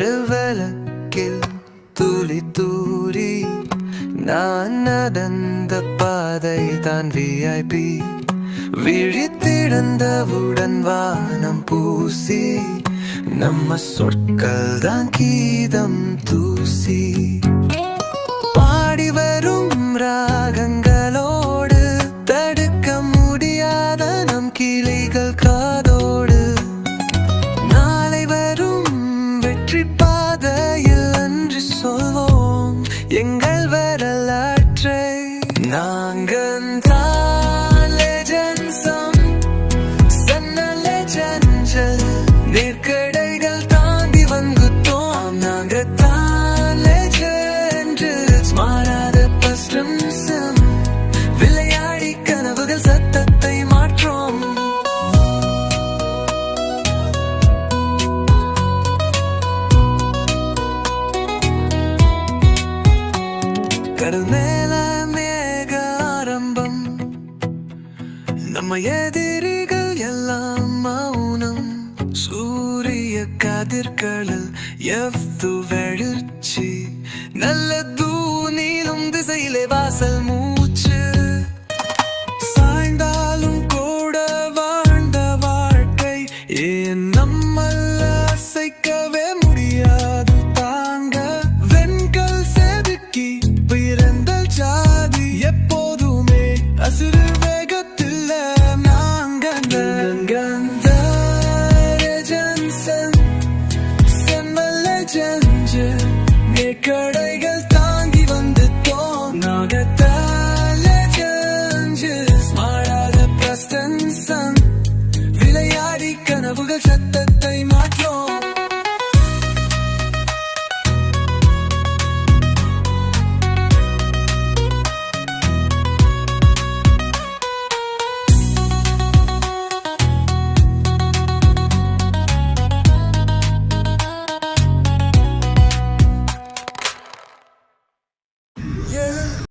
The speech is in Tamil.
தெருவலக்கில் துளி தூரி நான் நடந்த பாதை தான் விஐபி விழித்திடந்தவுடன் வானம் பூசி நம்ம சொற்கள் தான் கீதம் தூசி tenga கடல் மேக ஆரம்பம். நம்ம எதிரிகள் எல்லாம் மௌனம். சூரிய கதிர்களில் எவ்து வெழுச்சி நல்ல தூணிலும் திசையிலே வாசல் மூ 个傻哒。